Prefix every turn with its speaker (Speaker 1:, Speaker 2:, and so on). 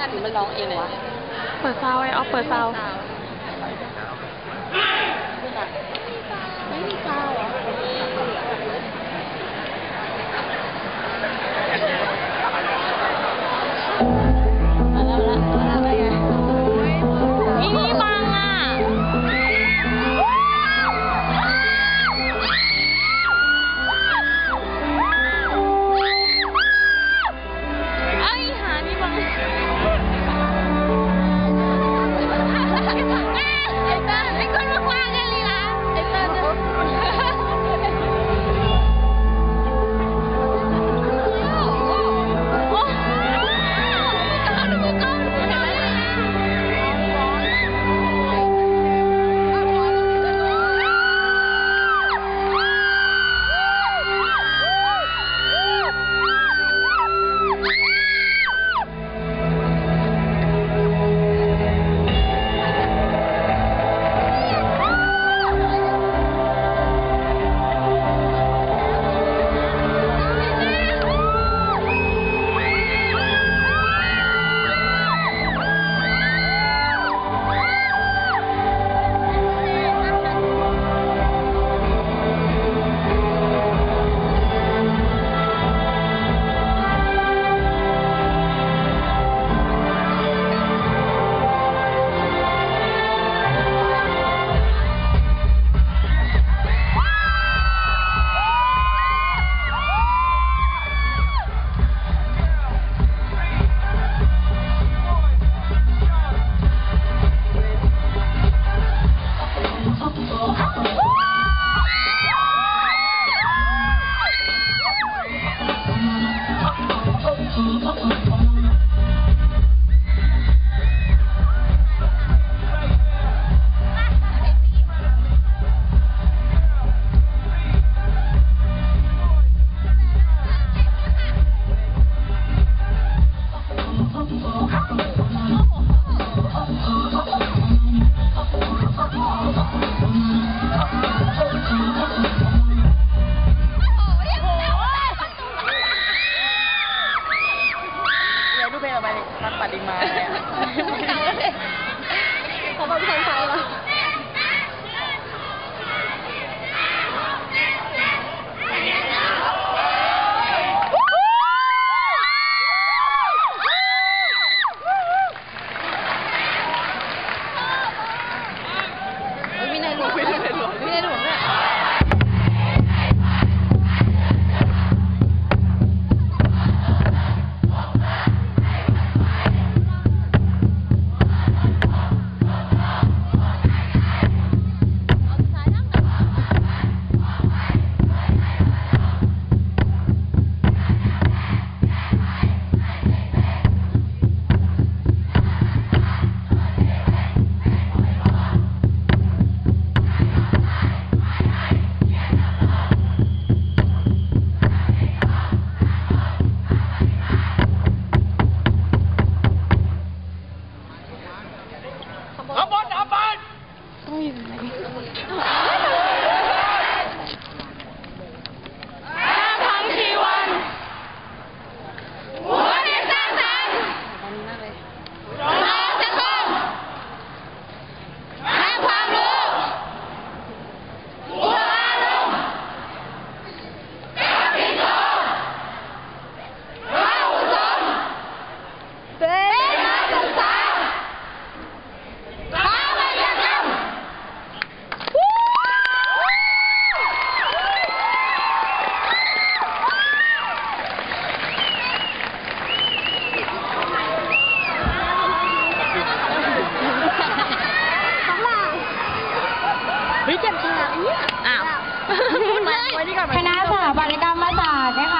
Speaker 1: อันมันร้องเองวะ
Speaker 2: เปิดซาวไอ้ออฟเปิดซาว
Speaker 1: 我的妈呀宝了。คณะสถาปัตยกรรมศาสตร์นะคะ